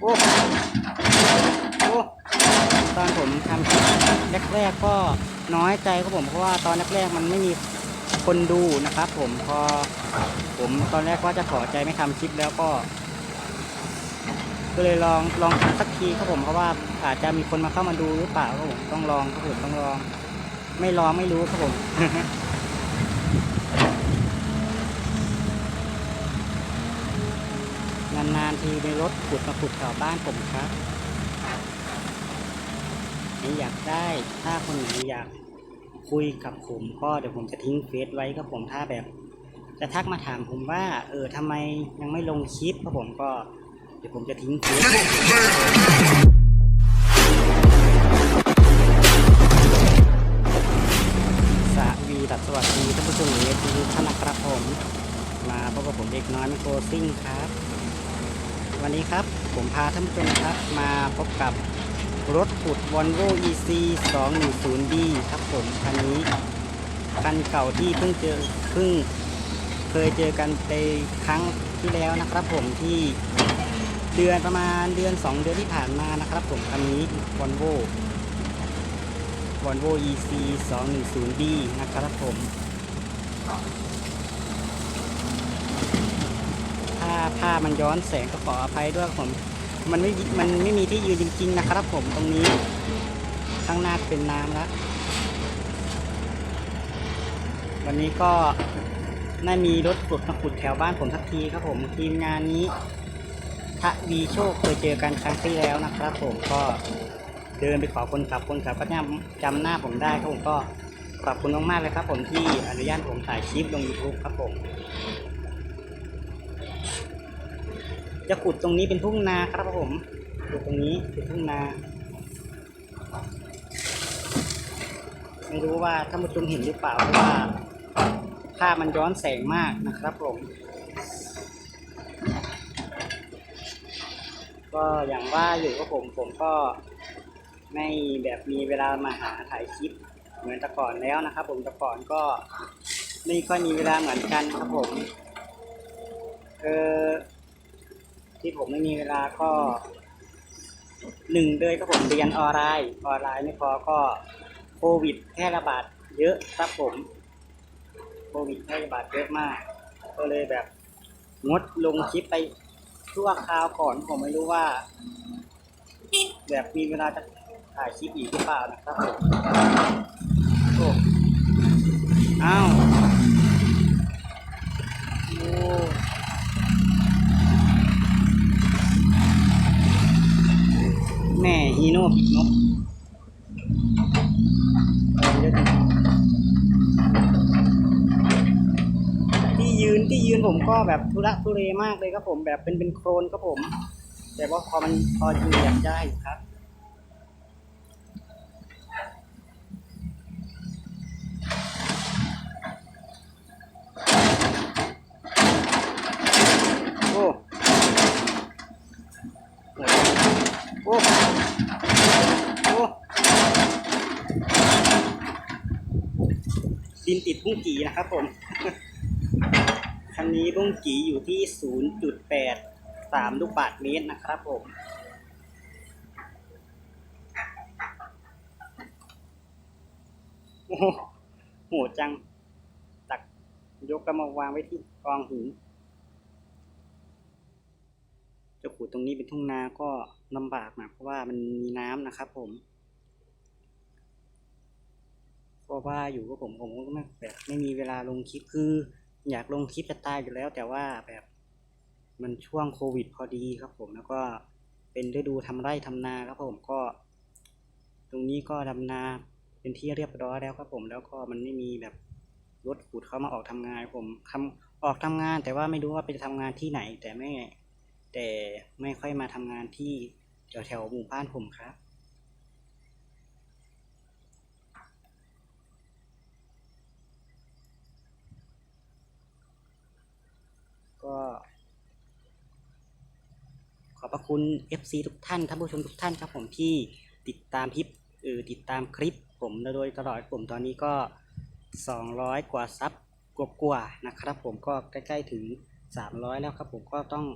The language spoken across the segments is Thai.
โอ้โอ้ตอนผมทำคลิปแรกๆก็น้อยใจครับผมเพราะว่าตอนแรกๆมันไม่มีคนดูนะครับผมพอผมตอนแรกว่าจะขอใจไม่ทำคลิปแล้วก็ ก็เลยลองลองทำสักทีครับผมเพราะว่าอาจจะมีคนมาเข้ามาดูหรือเปล่าครับผมต้องลองครับผมต้องลอง ไม่ลองไม่รู้ครับผม ทีในรถขุดมาขุดแถวบ้านผมครับไม่อยากได้ถ้าคนไหนอยากคุยกับผมก็เดี๋ยวผมจะทิ้งเฟซไว้ครับผมถ้าแบบ จะทักมาถามผมว่า เออทำไมยังไม่ลงคลิปครับผมก็ เดี๋ยวผมจะทิ้งเฟซสวีดัสสวัสดีท่านผู้ชมเอทีท่านนะครับผม มาพบกับผมเด็กน้อยไมโครซิ่งครับ วันนี้ครับผมพาท่านผู้ชมครับมาพบกับรถขุด Volvo EC 210D ครับผมคันนี้คันเก่าที่เพิ่งเจอเพิ่งเคยเจอกันไปครั้งที่แล้วนะครับผมที่เดือนประมาณเดือน 2 เดือนที่ผ่านมานะครับผมคันนี้ Volvo Volvo EC 210D นะครับผม ถ้าภามันย้อนแสงก็ขออภัยด้วยครับผม มันไม่มันไม่มีที่ยืนจริง ๆ นะครับผมตรงนี้ ข้างหน้าเป็นน้ำแล้ววันนี้ก็น่ามีรถขุดมาขุดแถวบ้านผมสักทีครับผมทีมงานนี้ทะวีโชคเคยเจอกันครั้งที่แล้วนะครับ ผมก็เดินไปขอคนขับคนขับก็จำจำหน้าผมได้ครับผมก็ขอบคุณมากๆเลยครับผมที่อนุญาตผมถ่ายคลิปลง YouTube ครับผม จะขุดตรงนี้เป็นทุ่งนาครับผมขุดตรงนี้เป็นทุ่งนา ไม่รู้ว่าท่านผู้ชมเห็นหรือเปล่าเพราะว่าภาพมันย้อนแสงมากนะครับผม ก็อย่างว่าอยู่ก็ผมผมก็ไม่แบบมีเวลามาหาถ่ายคลิปเหมือนแต่ก่อนแล้วนะครับ ผมแต่ก่อนก็ไม่ค่อยมีเวลาเหมือนกันครับผมเออ ที่ผมไม่มีเวลาก็หนึ่งเลยก็ผมเรียนออนไลน์ออนไลน์ไม่พอก็โควิดแพร่ระบาดเยอะครับผม โควิดแพร่ระบาดเยอะมาก ก็เลยแบบงดลงคลิปไปชั่วคราวก่อนผมไม่รู้ว่า แบบมีเวลาจะถ่ายคลิปอีกหรือเปล่านะครับผมอ้าวโอ้ แม่ฮีโน่ปีกนกเยอะจริงที่ยืนที่ยืนผมก็แบบทุระทุเรมากเลยครับผมแบบเป็นเป็นโครนครับผม แต่ว่าพอมันพอยืนอยากได้ครับ อ้โอ้ดินติดบุ้งกีนะครับผม คันนี้บุ้งกีอยู่ที่ 0.83 ลูกบาทเมตรนะครับผมโอ้โหจังตักยกกำมาวางไว้ที่กองหิน จะขุดตรงนี้เป็นทุ่งนาก็ลำบากนะเพราะว่ามันมีน้ำนะครับผมเพราะว่าอยู่กับผมผมก็ไม่แบบไม่มีเวลาลงคลิปคือ อยากลงคลิปจะตายอยู่แล้ว แต่ว่าแบบมันช่วงโควิดพอดีครับ ผมแล้วก็เป็นฤดูทำไร่ทำนาครับผมก็ ตรงนี้ก็ดำนาเป็นที่เรียบร้อยแล้วครับผมแล้วก็มันไม่มีแบบรถขุดเข้ามาออกทำงานผมทำออกทำงาน แต่ว่าไม่รู้ว่าไปทำงานที่ไหน แต่ไม่ แต่ไม่ค่อยมาทำงานที่แถวแถวๆหมู่บ้านผมครับ ก็ ขอบพระคุณ FC ทุกท่านท่านผู้ชมทุกท่านครับผมที่ติดตามคลิปเออติดตามคลิปผมโดยตลอดผมตอนนี้ก็ 200 กว่าซับกว่าๆนะครับผมก็ใกล้ๆถึง 300 แล้วครับผมก็ต้อง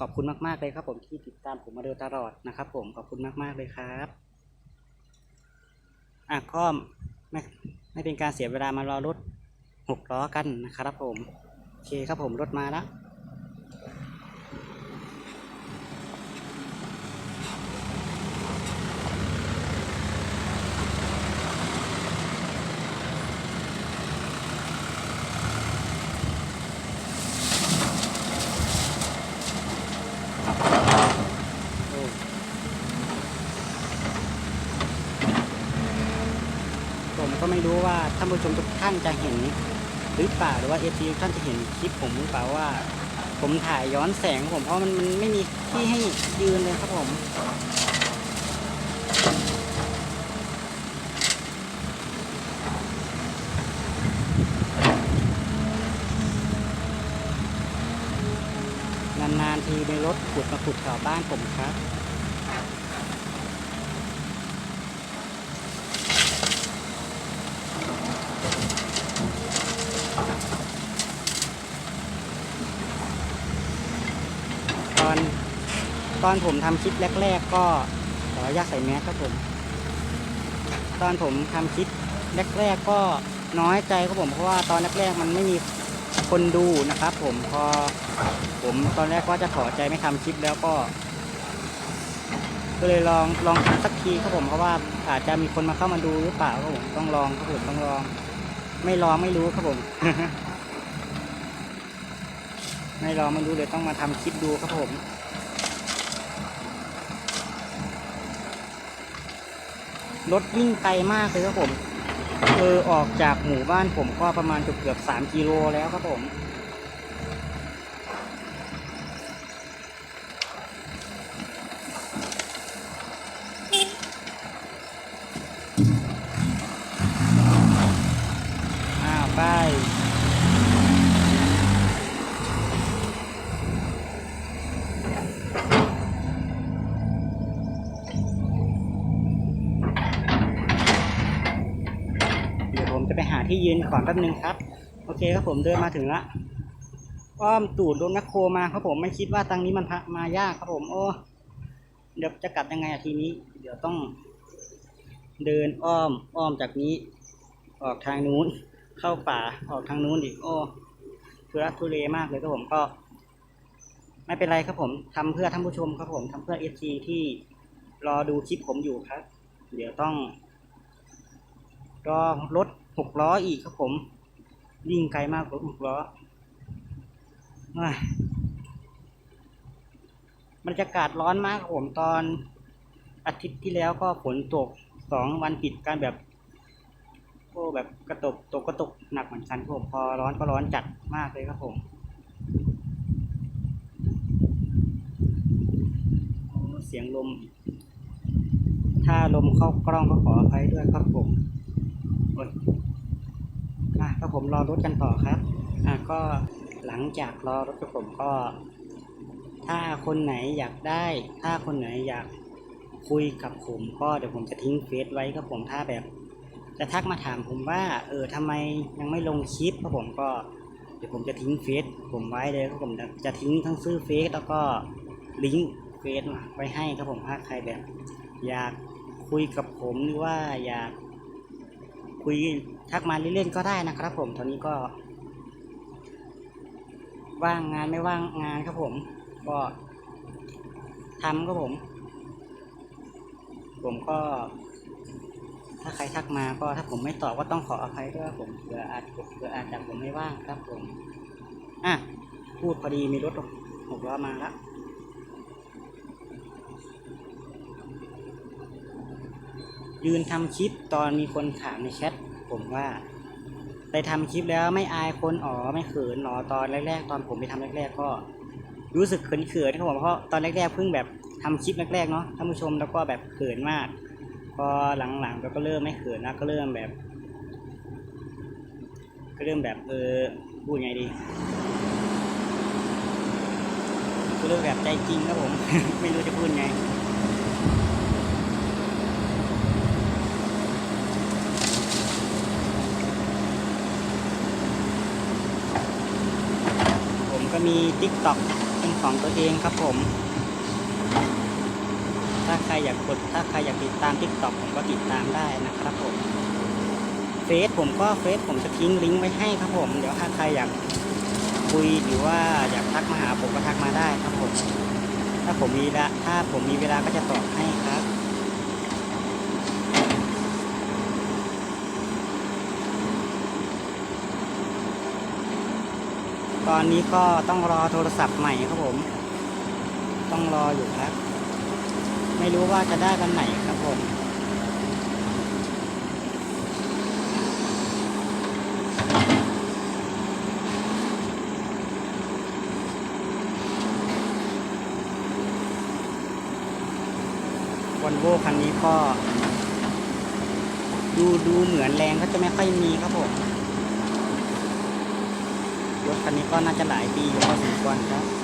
ขอบคุณมาก ๆ เลยครับผมที่ติดตามผมมาโดยตลอดนะครับ ผมขอบคุณมาก ๆ เลยครับอะก็ไม่ไม่เป็นการเสียเวลามารอรถหกล้อกันนะครับผมโอเคครับผมรถมาแล้ว ไม่รู้ว่าท่านผู้ชมทุกท่านจะเห็นหรือเปล่าหรือว่าเอทีท่านจะเห็นคลิปผมหรือเปล่าว่า ผมถ่ายย้อนแสงผมเพราะมันมันไม่มีที่ให้ยืนเลยครับผมนานๆทีในรถขุดมาขุดแถวบ้านผมครับ ตอน ตอนผมทำคลิปแรก ๆ ก็ขออนุญาตใส่แมสครับผม ตอนผมทำคลิปแรก ๆ ก็น้อยใจครับผมเพราะว่าตอนแรกๆมันไม่มีคนดูนะครับ ผมพอผมตอนแรกก็จะถอใจไม่ทำคลิปแล้วก็ ก็เลยลองลองทำสักทีครับผมเพราะว่าอาจจะมีคนมาเข้ามาดูหรือเปล่าครับผมต้องลองครับผมต้องลอง ไม่ลองไม่รู้ครับผม ไม่ลองไม่รู้เลยต้องมาทำคลิปดูครับผม รถวิ่งไกลมากเลยครับผมเออออกจากหมู่บ้านผมก็ประมาณเกือบเกือบสามกิโลแล้วครับผมอ้าวไป พี่ยืนก่อนแป๊บนึงครับ โอเคครับผมเดินมาถึงละอ้อมตูดรถแมคโครมาครับผมไม่คิดว่าทางนี้มันมายากครับผมโอ้เดี๋ยวจะกลับยังไงอะทีนี้ เดี๋ยวต้อง เดินอ้อมอ้อมจากนี้ ออกทางนู้น เข้าป่าออกทางนู้นอีกโอ้ทุรักทุเลมากเลยครับผมก็ ไม่เป็นไรครับผมทำเพื่อท่านผู้ชมครับผมทำเพื่อเอซีที่รอดูคลิปผมอยู่ครับ เดี๋ยวต้องรอรถ หกล้ออีกครับผมวิ่งไกลมากรถหกล้อ บรรยากาศร้อนมากครับผมตอนอาทิตย์ที่แล้วก็ฝนตกสองวันติดกันแบบโอ้แบบกระตกตกกระตกหนักเหมือนกันครับผมพอร้อนก็ร้อนจัดมากเลยครับผมเสียงลม ถ้าลมเข้ากล้องก็ขออภัยด้วยครับผมโอ้ย อะก็ผมรอรถกันต่อครับ อะก็หลังจากรอรถกับผมก็ ถ้าคนไหนอยากได้ ถ้าคนไหนอยากคุยกับผม ก็เดี๋ยวผมจะทิ้งเฟซไว้ครับผมถ้าแบบ จะทักมาถามผมว่า เออทำไมยังไม่ลงคลิปครับผมก็เดี๋ยวผมจะทิ้งเฟซผมไว้เลยครับผมจะทิ้งทั้งชื่อเฟซแล้วก็ลิงก์เฟซไว้ให้ครับผมถ้าใครแบบ อยากคุยกับผมหรือว่าอยาก คุยทักมาเล่นๆก็ได้นะครับ ผมตอนนี้ก็ ว่างงานไม่ว่างงานครับผม ก็ทำครับผม ผมก็ ถ้าใครทักมาก็ถ้าผมไม่ตอบก็ต้องขออภัยด้วยผมเผื่ออาจเผื่ออาจจะผมไม่ว่างครับผมอะพูดพอดีมีรถหกล้อมาแล้ว ยืนทำคลิปตอนมีคนถามในแชทผมว่า ไปทำคลิปแล้วไม่อายคนอ๋อไม่เขินหรอตอนแรกๆ ตอนผมไปทำแรก ๆ ก็รู้สึกเขินๆครับผมเพราะตอนแรกๆเพิ่งแบบทำคลิปแรกๆเนาะท่านผู้ชมแล้วก็แบบเขินมาก พอหลังๆก็เริ่มไม่เขินแล้วก็เริ่มแบบ ก็เริ่มแบบเออพูดไงดีก็เริ่มแบบใจจริงครับผม ไม่รู้จะพูดไง ผ มี t ิ k t o k เป็นของตัวเองครับผม ถ้าใครอยากกดถ้าใครอยากติดตาม TikTok ผมก็ติดตามได้นะครับผมเฟซผมก็เฟซผมจะทิ้งลิงก์ไว้ให้ครับผม เดี๋ยวถ้าใครอยากคุยหรือว่าอยากทักมาหาผมก็ทักมาได้ครับผม ถ้าผมมีลาถ้าผมมีเวลาก็จะตอบให้ครับ ตอนนี้ก็ต้องรอโทรศัพท์ใหม่ครับผม ต้องรออยู่ครับ ไม่รู้ว่าจะได้วันไหนครับผมวันโวคันนี้ก็ ดูดูเหมือนแรงก็จะไม่ค่อยมีครับผม รถคันนี้ก็น่าจะหลายปีอยู่พอสมควรครับ